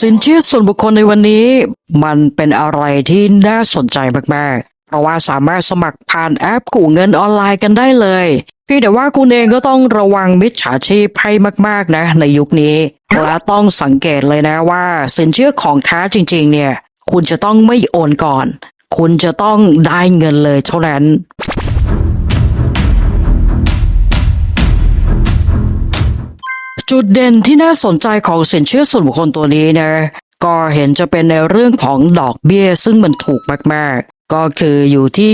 สินเชื่อส่วนบุคคลในวันนี้ มันเป็นอะไรที่น่าสนใจมากๆ เพราะว่าสามารถสมัครผ่านแอปกู้เงินออนไลน์กันได้เลยเพียงแต่ว่าคุณเองก็ต้องระวังมิจฉาชีพให้มากๆนะ ในยุคนี้และต้องสังเกตเลยนะว่า สินเชื่อของแท้จริง ๆ เนี่ย คุณจะต้องไม่โอนก่อน คุณจะต้องได้เงินเลยเท่านั้น จุดเด่นที่น่าสนใจของสินเชื่อส่วนบุคคลตัวนี้นะก็เห็นจะเป็นในเรื่องของดอกเบี้ยซึ่งมันถูกมากๆ ก็คืออยู่ที่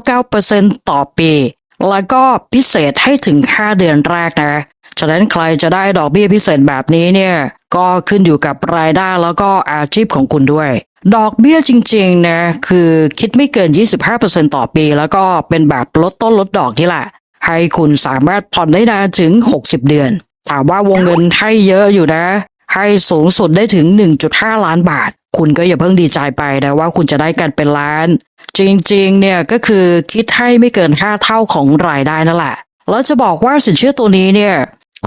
9.99%ต่อปี แล้วก็พิเศษให้ถึง 5 เดือนแรกนะ ฉะนั้นใครจะได้ดอกเบี้ยพิเศษแบบนี้เนี่ย ก็ขึ้นอยู่กับรายได้แล้วก็อาชีพของคุณด้วย ดอกเบี้ยจริงๆนะคือคิดไม่เกิน 25%ต่อปี แล้วก็เป็นแบบลดต้นลดดอกนี่แหละ ให้คุณสามารถผ่อนได้นานถึง 60 เดือน ถามว่าวงเงินให้เยอะอยู่นะ ให้สูงสุดได้ถึง 1.5 ล้านบาท คุณก็อย่าเพิ่งดีใจไปนะว่าคุณจะได้กันเป็นล้าน จริงๆ เนี่ยก็คือคิดให้ไม่เกินค่าเท่าของรายได้นั่นแหละ แล้วจะบอกว่าสินเชื่อตัวนี้เนี่ย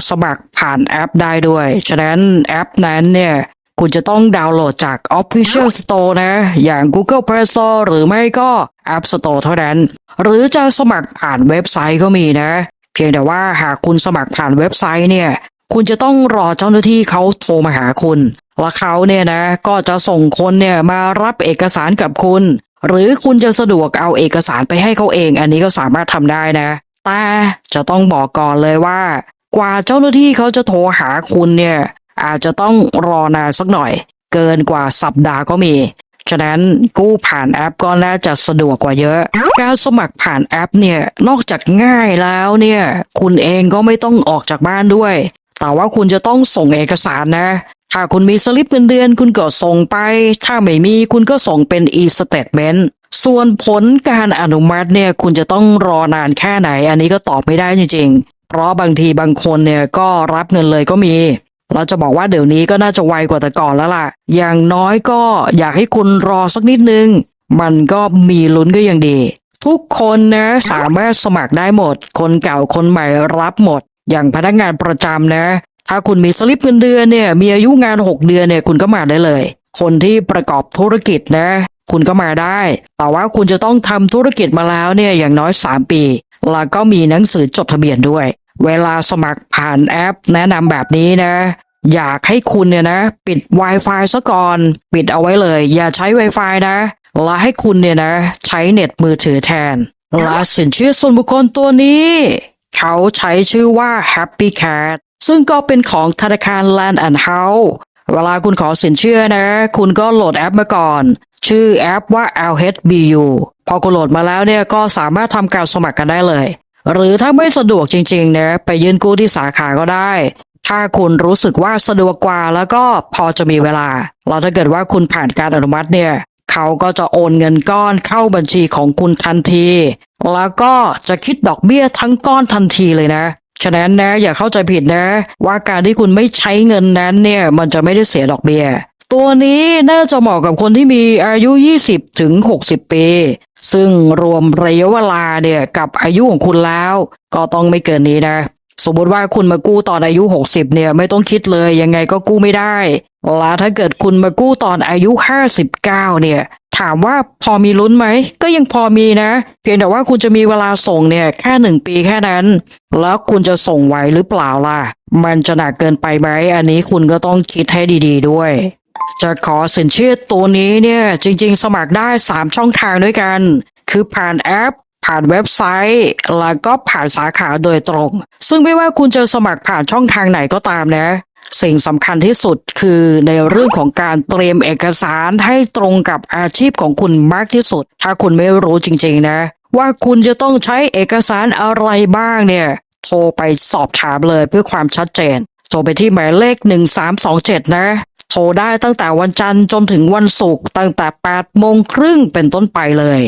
สมัครผ่านแอปได้ด้วย ฉะนั้นแอปนั้นเนี่ยคุณจะต้องดาวน์โหลดจาก Official Store นะ อย่าง Google Play Store หรือไม่ก็ App Store เท่านั้น หรือจะสมัครผ่านเว็บไซต์ก็มีนะ เพียงแต่ว่าหากคุณสมัครผ่านเว็บไซต์เนี่ย คุณจะต้องรอเจ้าหน้าที่เขาโทรมาหาคุณแล้วเขาเนี่ยนะก็จะส่งคนเนี่ยมารับเอกสารกับคุณ หรือคุณจะสะดวกเอาเอกสารไปให้เขาเอง อันนี้ก็สามารถทำได้นะ แต่จะต้องบอกก่อนเลยว่า กว่าเจ้าหน้าที่เขาจะโทรหาคุณเนี่ยอาจจะต้องรอนานสักหน่อย เกินกว่าสัปดาห์ก็มี ฉะนั้นกู้ผ่านแอปก็น่าจะสะดวกกว่าเยอะ การสมัครผ่านแอปเนี่ยนอกจากง่ายแล้วเนี่ยคุณเองก็ไม่ต้องออกจากบ้านด้วย แต่ว่าคุณจะต้องส่งเอกสารนะ ถ้าคุณมีสลิปเงินเดือน คุณก็ส่งไป ถ้าไม่มีคุณก็ส่งเป็น e-statement ส่วนผลการอนุมัติเนี่ยคุณจะต้องรอนานแค่ไหน อันนี้ก็ตอบไม่ได้จริงๆ เพราะบางทีบางคนเนี่ยก็รับเงินเลยก็มี เราจะบอกว่าเดี๋ยวนี้ก็น่าจะไวกว่าแต่ก่อนแล้วล่ะ อย่างน้อยก็อยากให้คุณรอสักนิดนึง มันก็มีลุ้นก็ยังดี ทุกคนนะสามารถสมัครได้หมด คนเก่าคนใหม่รับหมด อย่างพนักงานประจำนะ ถ้าคุณมีสลิปเงินเดือนเนี่ย มีอายุงาน 6 เดือนเนี่ยคุณก็มาได้เลย คนที่ประกอบธุรกิจนะ คุณก็มาได้ แต่ว่าคุณจะต้องทำธุรกิจมาแล้วเนี่ยอย่างน้อย 3 ปี แล้วก็มีหนังสือจดทะเบียนด้วย เวลาสมัครผ่านแอปแนะนำแบบนี้นะ อยากให้คุณเนี่ยนะ ปิด Wi-Fi ซะก่อน ปิดเอาไว้เลย อย่าใช้ Wi-Fi นะ และให้คุณเนี่ยนะ ใช้เน็ตมือถือแทน และสินเชื่อส่วนบุคคลตัวนี้ เขาใช้ชื่อว่า Happy Cat ซึ่งก็เป็นของธนาคาร Land and House เวลาคุณขอสินเชื่อนะ คุณก็โหลดแอปมาก่อน ชื่อแอปว่า LHBU พอคุณโหลดมาแล้วเนี่ยก็สามารถทำการสมัครกันได้เลย หรือถ้าไม่สะดวกจริงๆนะไปยื่นกู้ที่สาขาก็ได้ ถ้าคุณรู้สึกว่าสะดวกกว่าแล้วก็พอจะมีเวลาแล้วถ้าเกิดว่าคุณผ่านการอนุมัติเนี่ยเขาก็จะโอนเงินก้อนเข้าบัญชีของคุณทันที แล้วก็จะคิดดอกเบี้ยทั้งก้อนทันทีเลยนะฉะนั้นนะอย่าเข้าใจผิดนะ ว่าการที่คุณไม่ใช้เงินนั้นเนี่ยมันจะไม่ได้เสียดอกเบี้ยตัวนี้น่าจะเหมาะกับคนที่มีอายุ 20 ถึง 60 ปี ซึ่งรวมระยะเวลาเนี่ยกับอายุของคุณแล้ว ก็ต้องไม่เกินนี้นะ สมมติว่าคุณมากู้ตอนอายุ 60 เนี่ยไม่ต้องคิดเลยยังไงก็กู้ไม่ได้แล้วถ้าเกิดคุณมากู้ตอนอายุ 59 เนี่ย ถามว่าพอมีลุ้นไหม ก็ยังพอมีนะ เพียงแต่ว่าคุณจะมีเวลาส่งเนี่ยแค่หนึ่งปีแค่นั้น แล้วคุณจะส่งไหวหรือเปล่าล่ะ มันจะหนักเกินไปไหม อันนี้คุณก็ต้องคิดให้ดี ๆ ด้วย จะขอสินเชื่อตัวนี้เนี่ยจริง ๆ สมัครได้ 3 ช่องทางด้วยกัน คือผ่านแอป ผ่านเว็บไซต์ แล้วก็ผ่านสาขาโดยตรง ซึ่งไม่ว่าคุณจะสมัครผ่านช่องทางไหนก็ตามนะสิ่งสำคัญที่สุดคือในเรื่องของการเตรียมเอกสารให้ตรงกับอาชีพของคุณมากที่สุด ถ้าคุณไม่รู้จริงๆนะ ว่าคุณจะต้องใช้เอกสารอะไรบ้างเนี่ย โทรไปสอบถามเลยเพื่อความชัดเจนโทรไปที่หมายเลข 1327 นะ โทรได้ตั้งแต่วันจันทร์จนถึงวันศุกร์ตั้งแต่8โมงครึ่งเป็นต้นไปเลย